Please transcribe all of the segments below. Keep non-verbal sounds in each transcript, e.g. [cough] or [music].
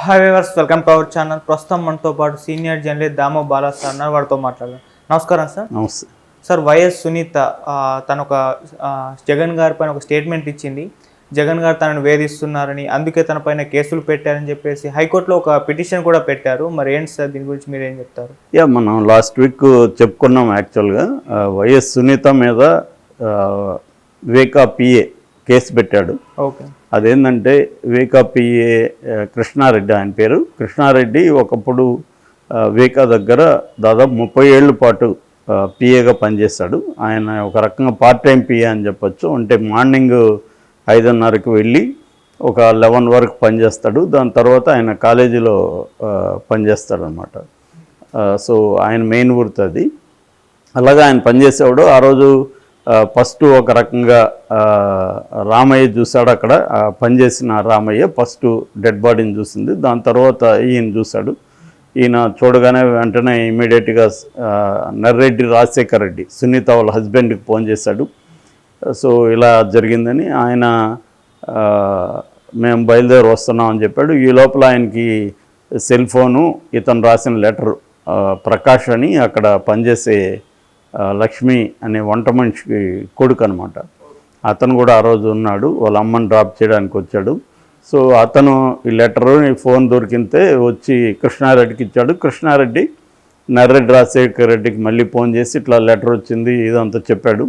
Hi viewers welcome to our channel ప్రస్తుతం మనతో పాటు senior journalist Damo Bala sir ఉన్నారు. వారితో మాట్లాడదాం. నమస్కారం సార్ నమస్తే. సార్ వైఎస్ సునీత తను ఒక జగన్ గారి పైన ఒక స్టేట్మెంట్ ఇచ్చింది. జగన్ గారు తనను వేధిస్తున్నారని అందుకే తన పైన కేసులు పెట్టారని చెప్పేసి హైకోర్టులో ఒక పిటిషన్ కూడా పెట్టారు. మరి ఏంటి సార్ దీని గురించి మీరు ఏం చెప్తారు? యా మనం లాస్ట్ వీక్ చెప్పుకున్నాం యాక్చువల్గా వైఎస్ సునీత మీద వివేకా పిఏ కేసు పెట్టాడు. ఓకే. అదేంటంటే వివేకా పిఏ ఆ, కృష్ణారెడ్డి ఆయన పేరు. కృష్ణారెడ్డి ఒకప్పుడు ఆ, వివేకా దగ్గర దాదాపు ముప్పై ఏళ్ళ పాటు పిఏగా పనిచేశాడు ఆయన ఒక రకంగా పార్ట్ టైం పిఏ అని చెప్పొచ్చు. అంటే మార్నింగ్ ఐదున్నరకు వెళ్ళి ఒక లెవెన్ వరకు పనిచేస్తాడు. దాని తర్వాత ఆయన కాలేజీలో పనిచేస్తాడు అనమాట సో ఆయన మెయిన్ వృత్తి అది. అలాగే ఆయన పనిచేసేవాడు ఆ రోజు ఫస్ట్ ఒక రకంగా రామయ్య చూశాడు అక్కడ. పనిచేసిన రామయ్య ఫస్ట్ డెడ్ బాడీని చూసింది. దాని తర్వాత ఈయన చూశాడు. ఈయన చూడగానే వెంటనే ఇమీడియట్గా నర్రెడ్డి రాజశేఖర్ రెడ్డి సునీత వాళ్ళ హస్బెండ్కి ఫోన్ చేశాడు. సో ఇలా జరిగిందని ఆయన మేము బయలుదేరి వస్తున్నాం అని చెప్పాడు. ఈ లోపల ఆయనకి సెల్ ఫోను ఇతను రాసిన లెటర్ ప్రకాష్ అని అక్కడ పనిచేసే లక్ష్మి అనే వంట మనిషికి కొడుకు అనమాట అతను కూడా ఆ రోజు ఉన్నాడు వాళ్ళ అమ్మని డ్రాప్ చేయడానికి వచ్చాడు. సో అతను ఈ లెటరు ఈ ఫోన్ దొరికితే వచ్చి కృష్ణారెడ్డికి ఇచ్చాడు. కృష్ణారెడ్డి నర్రెడ్డి రాజశేఖర్ రెడ్డికి మళ్ళీ ఫోన్ చేసి ఇట్లా లెటర్ వచ్చింది ఇదంతా చెప్పాడు.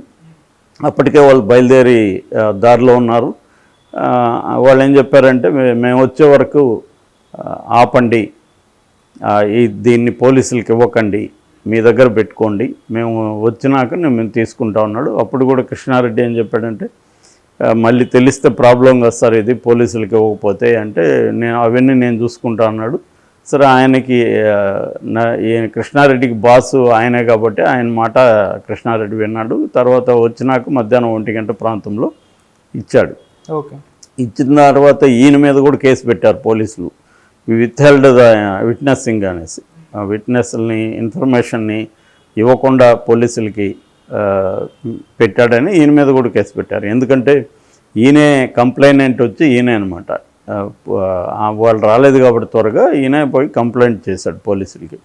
అప్పటికే వాళ్ళు బయలుదేరి దారిలో ఉన్నారు. వాళ్ళు ఏం చెప్పారంటే మేము వచ్చే వరకు ఆపండి. ఈ దీన్ని పోలీసులకి ఇవ్వకండి. మీ దగ్గర పెట్టుకోండి. మేము వచ్చినాక నేను మేము తీసుకుంటా ఉన్నాడు. అప్పుడు కూడా కృష్ణారెడ్డి ఏం చెప్పాడంటే "ఆ, మళ్ళీ తెలిస్తే ప్రాబ్లం కదా సార్ ఇది పోలీసులకి ఇవ్వకపోతే. అంటే నేను అవన్నీ నేను చూసుకుంటా అన్నాడు. సరే ఆయనకి కృష్ణారెడ్డికి బాసు ఆయనే కాబట్టి ఆయన మాట కృష్ణారెడ్డి విన్నాడు. తర్వాత వచ్చినాక మధ్యాహ్నం ఒంటి గంట ప్రాంతంలో ఇచ్చాడు. ఓకే. ఇచ్చిన తర్వాత ఈయన మీద కూడా కేసు పెట్టారు పోలీసులు. విత్ హెల్డ్ ద విట్నెస్సింగ్ అనేసి. విట్నెస్ని ఇన్ఫర్మేషన్ని ఇవ్వకుండా పోలీసులకి పెట్టాడని ఈయన మీద కూడా కేసు పెట్టారు. ఎందుకంటే ఈయనే కంప్లైంట్ వచ్చి ఈయనే అనమాట వాళ్ళు రాలేదు కాబట్టి త్వరగా ఈయన పోయి కంప్లైంట్ చేశాడు పోలీసులకి.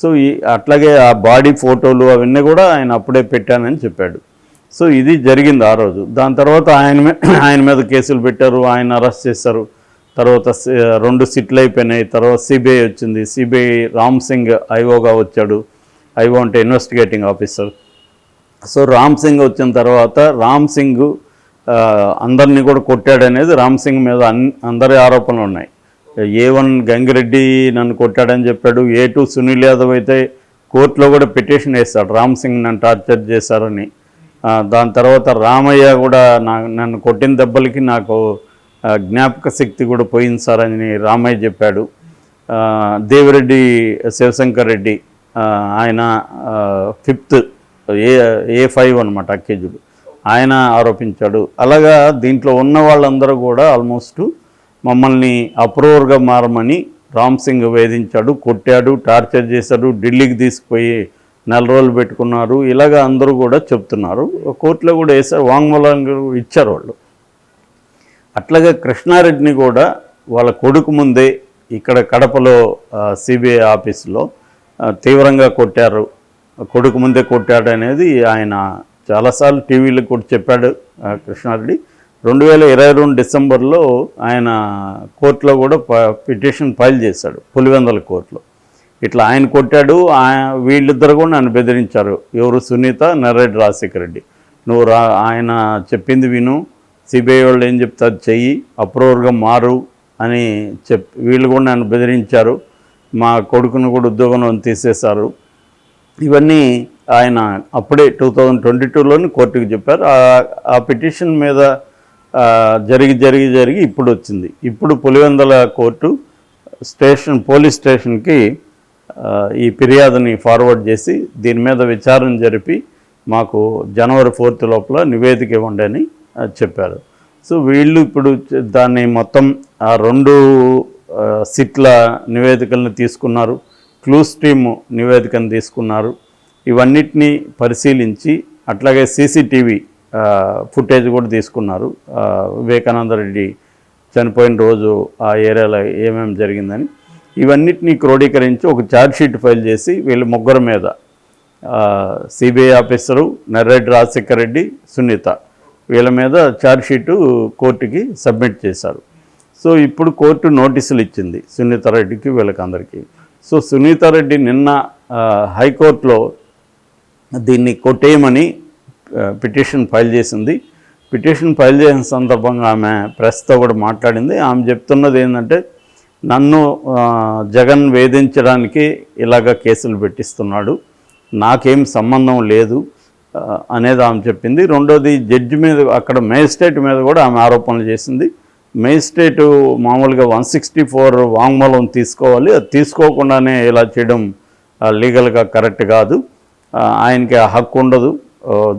సో ఈ అట్లాగే ఆ బాడీ ఫోటోలు అవన్నీ కూడా ఆయన అప్పుడే పెట్టానని చెప్పాడు. సో ఇది జరిగింది ఆ రోజు. దాని తర్వాత ఆయన [clears throat] ఆయన మీద కేసులు పెట్టారు ఆయన అరెస్ట్ చేశారు. తర్వాత సి- రెండు సిట్లు అయిపోయినాయి. తర్వాత సిబిఐ వచ్చింది. సిబిఐ రామ్ సింగ్ ఐఓగా వచ్చాడు. ఐఓ అంటే investigating officer. So Ram Singh వచ్చిన తర్వాత రామ్ సింగ్ అందరినీ కూడా కొట్టాడనేది రామ్ సింగ్ మీద అన్ అందరి ఆరోపణలు ఉన్నాయి. ఏ వన్ గంగిరెడ్డి నన్ను కొట్టాడని చెప్పాడు. ఏ టూ సునీల్ యాదవ్ అయితే కోర్టులో కూడా పిటిషన్ వేస్తాడు రామ్ సింగ్ నన్ను టార్చర్ చేశారని. దాని తర్వాత రామయ్య కూడా నా నన్ను కొట్టిన దెబ్బలకి నాకు జ్ఞాపక శక్తి కూడా పోయింది సార్ అని రామయ్య చెప్పాడు. దేవిరెడ్డి శివశంకర్ రెడ్డి ఆయన ఫిఫ్త్ ఏ ఏ ఫైవ్ అనమాట అక్కేజుడు ఆయన ఆరోపించాడు. అలాగా దీంట్లో ఉన్న వాళ్ళందరూ కూడా ఆల్మోస్ట్ మమ్మల్ని అప్రూవర్గా మారమని రామ్ సింగ్ వేధించాడు కొట్టాడు టార్చర్ చేశాడు ఢిల్లీకి తీసుకుపోయి నెల రోజులు పెట్టుకున్నారు. ఇలాగ అందరూ కూడా చెప్తున్నారు. కోర్టులో కూడా వేసారు వాంగ్మూలం ఇచ్చారు వాళ్ళు. అట్లాగే కృష్ణారెడ్డిని కూడా వాళ్ళ కొడుకు ముందే ఇక్కడ కడపలో సిబిఐ ఆఫీసులో తీవ్రంగా కొట్టారు. కొడుకు ముందే కొట్టాడు అనేది ఆయన చాలాసార్లు టీవీలకు కూడా చెప్పాడు కృష్ణారెడ్డి. రెండు వేల ఇరవై రెండు డిసెంబర్లో ఆయన కోర్టులో కూడా పిటిషన్ ఫైల్ చేశాడు పులివెందల కోర్టులో. ఇట్లా ఆయన కొట్టాడు వీళ్ళిద్దరు కూడా నన్ను బెదిరించారు. ఎవరు సునీత నరేడ్ రాజశేఖర రెడ్డి. నువ్వు రా ఆయన చెప్పింది విను సిబిఐ వాళ్ళు ఏం చెప్తారు? చెయ్యి అప్రూవర్గా మారు అని చెప్ వీళ్ళు కూడా నన్ను బెదిరించారు. మా కొడుకును కూడా ఉద్యోగంలో తీసేశారు. ఇవన్నీ ఆయన అప్పుడే టూ థౌజండ్ ట్వంటీ టూలోని కోర్టుకు చెప్పారు. ఆ- పిటిషన్ మీద జరిగి జరిగి జరిగి ఇప్పుడు వచ్చింది. ఇప్పుడు పులివెందల కోర్టు స్టేషన్ పోలీస్ స్టేషన్కి ఈ ఫిర్యాదుని ఫార్వర్డ్ చేసి దీని మీద విచారణ జరిపి మాకు జనవరి ఫోర్త్ లోపల నివేదిక ఇవ్వండి అని చెప్పారు. సో వీళ్ళు ఇప్పుడు దాన్ని మొత్తం ఆ రెండు సిట్ల నివేదికలను తీసుకున్నారు. క్లూస్ టీము నివేదికను తీసుకున్నారు. ఇవన్నిటిని పరిశీలించి అట్లాగే సీసీటీవీ ఫుటేజ్ కూడా తీసుకున్నారు. వివేకానంద రెడ్డి చనిపోయిన రోజు ఆ ఏరియాలో ఏమేమి జరిగిందని. ఇవన్నిటినీ క్రోడీకరించి ఒక ఛార్జ్షీట్ ఫైల్ చేసి వీళ్ళు ముగ్గురు మీద సిబిఐ ఆఫీసరు నర్రెడ్డి రాజశేఖర్ రెడ్డి సునీత వీళ్ళ మీద ఛార్జ్ షీటు కోర్టుకి సబ్మిట్ చేశారు. సో ఇప్పుడు కోర్టు నోటీసులు ఇచ్చింది సునీతారెడ్డికి వీళ్ళకందరికీ సో సునీతారెడ్డి నిన్న హైకోర్టులో దీన్ని కొట్టేయమని పిటిషన్ ఫైల్ చేసింది. పిటిషన్ ఫైల్ చేసిన సందర్భంగా ఆమె ప్రెస్తో కూడా మాట్లాడింది. ఆమె చెప్తున్నది ఏంటంటే నన్ను జగన్ వేధించడానికి ఇలాగ కేసులు పెట్టిస్తున్నాడు. నాకేం సంబంధం లేదు. అనేది ఆమె చెప్పింది. రెండోది జడ్జి మీద అక్కడ మేజిస్ట్రేట్ మీద కూడా ఆమె ఆరోపణలు చేసింది. మేజిస్ట్రేటు మామూలుగా వన్ సిక్స్టీ ఫోర్ వాంగ్మూలం తీసుకోవాలి. అది తీసుకోకుండానే ఇలా చేయడం లీగల్గా కరెక్ట్ కాదు. ఆయనకి ఆ హక్కు ఉండదు.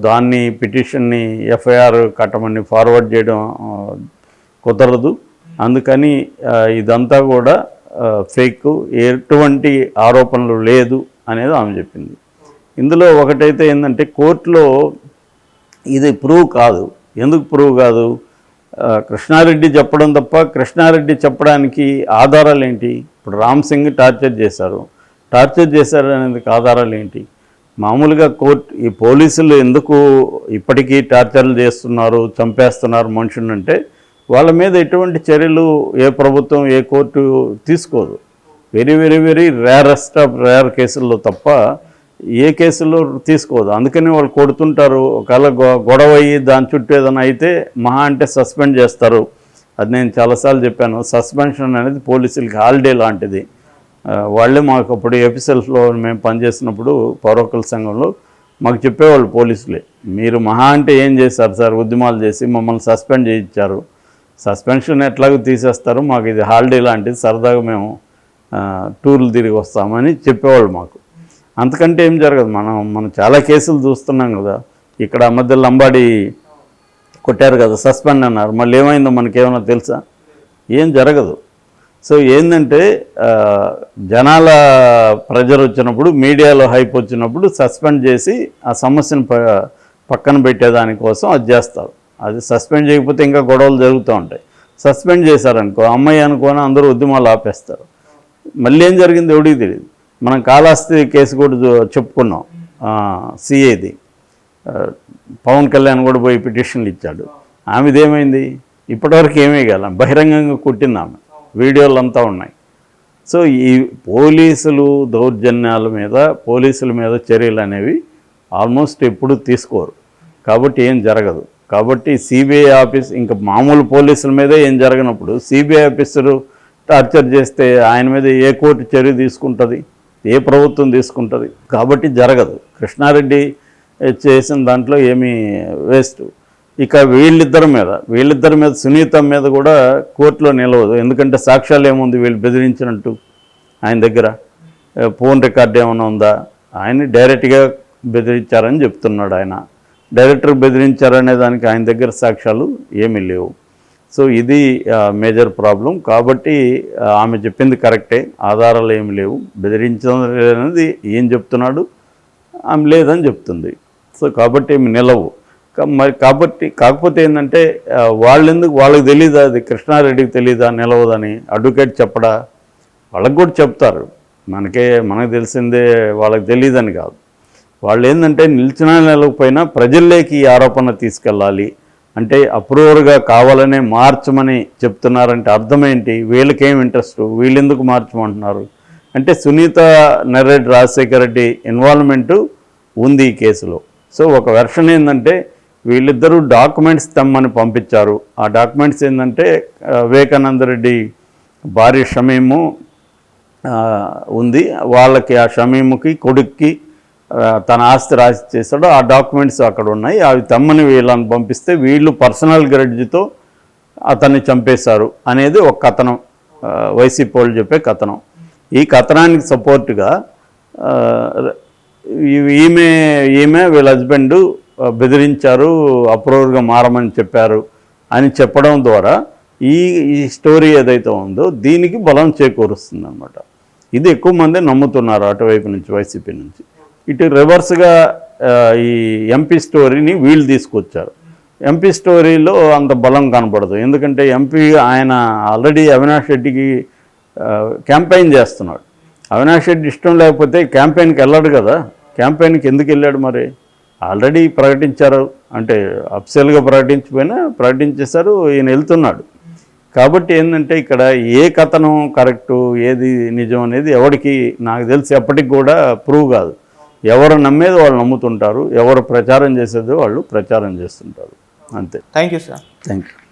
దాన్ని పిటిషన్ని ఎఫ్ఐఆర్ కట్టమని ఫార్వర్డ్ చేయడం కుదరదు. అందుకని ఇదంతా కూడా ఫేక్. ఎటువంటి ఆరోపణలు లేదు అనేది ఆమె చెప్పింది. ఇందులో ఒకటైతే ఏంటంటే కోర్టులో ఇది ప్రూవ్ కాదు. ఎందుకు ప్రూవ్ కాదు? కృష్ణారెడ్డి చెప్పడం తప్ప కృష్ణారెడ్డి చెప్పడానికి ఆధారాలు ఏంటి? ఇప్పుడు రామ్ సింగ్ టార్చర్ చేశారు. టార్చర్ చేశారు అనేందుకు ఆధారాలు ఏంటి? మామూలుగా కోర్టు ఈ పోలీసులు ఎందుకు ఇప్పటికీ టార్చర్లు చేస్తున్నారు చంపేస్తున్నారు మనుషులను అంటే వాళ్ళ మీద ఎటువంటి చర్యలు ఏ ప్రభుత్వం ఏ కోర్టు తీసుకోదు. Very very very rarest of rare కేసుల్లో తప్ప ఏ కేసుల్లో తీసుకోదు. అందుకని వాళ్ళు కొడుతుంటారు. ఒకవేళ గొ- గొడవ అయ్యి దాని చుట్టూ ఏదైనా అయితే మహా అంటే సస్పెండ్ చేస్తారు. అది నేను చాలాసార్లు చెప్పాను. సస్పెన్షన్ అనేది పోలీసులకి హాలిడే లాంటిది. వాళ్ళే మాకు అప్పుడు ఎఫీసెల్స్లో మేము పనిచేసినప్పుడు పౌరకుల సంఘంలో మాకు చెప్పేవాళ్ళు పోలీసులే. మీరు మహా అంటే ఏం చేశారు సార్? ఉద్యమాలు చేసి మమ్మల్ని సస్పెండ్ చేయించారు. సస్పెన్షన్ ఎట్లాగో తీసేస్తారు. మాకు ఇది హాలిడే లాంటిది. సరదాగా మేము టూర్లు తిరిగి వస్తామని చెప్పేవాళ్ళు మాకు. అంతకంటే ఏం జరగదు. మనం మనం చాలా కేసులు చూస్తున్నాం కదా. ఇక్కడ మధ్యలో మధ్య లంబాడి కొట్టారు కదా సస్పెండ్ అన్నారు. మళ్ళీ ఏమైందో మనకేమైనా తెలుసా? ఏం జరగదు. సో ఏంటంటే జనాల ప్రెజర్ వచ్చినప్పుడు మీడియాలో హైప్ వచ్చినప్పుడు సస్పెండ్ చేసి ఆ సమస్యను ప- పక్కన పెట్టేదానికోసం అది చేస్తారు. అది సస్పెండ్ చేయకపోతే ఇంకా గొడవలు జరుగుతూ ఉంటాయి. సస్పెండ్ చేశారనుకో అమ్మాయి అనుకోని అందరూ ఉద్యమాలు ఆపేస్తారు. మళ్ళీ ఏం జరిగింది ఎవడికి తెలియదు మనం కాళహస్తి కేసు కూడా చెప్పుకున్నాం. సిఏది. పవన్ కళ్యాణ్ కూడా పోయి పిటిషన్లు ఇచ్చాడు. ఆమెది ఏమైంది ఇప్పటివరకు ఏమీ కాలం. బహిరంగంగా కుట్టింది ఆమె. వీడియోలు అంతా ఉన్నాయి. సో ఈ పోలీసులు దౌర్జన్యాల మీద పోలీసుల మీద చర్యలు అనేవి ఆల్మోస్ట్ ఎప్పుడు తీసుకోరు. కాబట్టి ఏం జరగదు. కాబట్టి సిబిఐ ఆఫీస్ ఇంకా మామూలు పోలీసుల మీదే ఏం జరగనప్పుడు సిబిఐ ఆఫీసరు టార్చర్ చేస్తే ఆయన మీద ఏ కోర్టు చర్య తీసుకుంటుంది? ఏ ప్రభుత్వం తీసుకుంటుంది? కాబట్టి జరగదు. కృష్ణారెడ్డి చేసిన దాంట్లో ఏమీ వేస్ట్. ఇక వీళ్ళిద్దరి మీద వీళ్ళిద్దరి మీద సునీత మీద కూడా కోర్టులో నిలవదు. ఎందుకంటే సాక్ష్యాలు ఏముంది? వీళ్ళు బెదిరించినట్టు ఆయన దగ్గర. ఫోన్ రికార్డు ఏమైనా ఉందా? ఆయన డైరెక్ట్గా బెదిరించారని చెప్తున్నాడు ఆయన. డైరెక్టర్ బెదిరించారనే దానికి ఆయన దగ్గర సాక్ష్యాలు ఏమీ లేవు. సో ఇది మేజర్ ప్రాబ్లం. కాబట్టి ఆమె చెప్పింది కరెక్టే. ఆధారాలు ఏమి లేవు. బెదిరించడం లేదనేది ఏం చెప్తున్నాడు? ఆమె లేదని చెప్తుంది. సో కాబట్టి ఏమి నిలవు. మరి కాబట్టి కాకపోతే ఏంటంటే వాళ్ళు వాళ్ళెందుకు వాళ్ళకి తెలీదా అది? కృష్ణారెడ్డికి తెలీదా? నిలవదని అడ్వకేట్ చెప్పడా? వాళ్ళకి కూడా చెప్తారు. మనకే మనకు తెలిసిందే వాళ్ళకి తెలియదని కాదు. వాళ్ళు ఏంటంటే నిలిచినా నిలవకపోయినా ప్రజల్లోకి ఈ ఆరోపణ తీసుకెళ్ళాలి. అంటే అప్రూవర్గా కావాలనే మార్చమని చెప్తున్నారంటే అర్థమేంటి? వీళ్ళకేం ఇంట్రెస్ట్? వీళ్ళెందుకు మార్చమంటున్నారు? అంటే సునీత నరేడ్ రాజశేఖర రెడ్డి ఇన్వాల్వ్మెంటు ఉంది ఈ కేసులో. సో ఒక వెర్షన్ ఏంటంటే వీళ్ళిద్దరూ డాక్యుమెంట్స్ తెమ్మని పంపించారు. ఆ డాక్యుమెంట్స్ ఏంటంటే వివేకానంద రెడ్డి భార్య షమీము ఉంది. వాళ్ళకి ఆ షమీముకి కొడుక్కి తన ఆస్తి రాసి చేశాడు ఆ డాక్యుమెంట్స్ అక్కడ ఉన్నాయి. అవి తమ్మని వీళ్ళని పంపిస్తే వీళ్ళు పర్సనల్ గ్రెడ్జ్తో అతన్ని చంపేశారు అనేది ఒక కథనం. వైసీపీ వాళ్ళు చెప్పే కథనం. ఈ కథనానికి సపోర్ట్గా ఈమె ఈమె వీళ్ళ హస్బెండ్ బెదిరించారు అప్రూవర్గా మారమని చెప్పారు అని చెప్పడం ద్వారా ఈ ఈ స్టోరీ ఏదైతే ఉందో దీనికి బలం చేకూరుస్తుంది అనమాట ఇది ఎక్కువ మంది నమ్ముతున్నారు అటువైపు నుంచి వైసీపీ నుంచి. ఇటు రివర్స్గా ఈ ఎంపీ స్టోరీని వీళ్ళు తీసుకొచ్చారు. ఎంపీ స్టోరీలో అంత బలం కనపడదు ఎందుకంటే ఎంపీ ఆయన ఆల్రెడీ అవినాష్ రెడ్డికి క్యాంపెయిన్ చేస్తున్నాడు. అవినాష్ రెడ్డి ఇష్టం లేకపోతే క్యాంపెయిన్కి వెళ్ళాడు కదా. క్యాంపెయిన్కి ఎందుకు వెళ్ళాడు మరి? ఆల్రెడీ ప్రకటించారు. అంటే అఫ్సెల్గా ప్రకటించిపోయినా ప్రకటించేశారు. ఈయన వెళ్తున్నాడు. కాబట్టి ఏంటంటే ఇక్కడ ఏ కథనం కరెక్టు ఏది నిజం అనేది ఎవరికి నాకు తెలిసి ఎప్పటికి కూడా ప్రూవ్ కాదు. ఎవరు నమ్మేది వాళ్ళు నమ్ముతుంటారు ఎవరు ప్రచారం చేసేది వాళ్ళు ప్రచారం చేస్తుంటారు. అంతే. Thank you sir thank you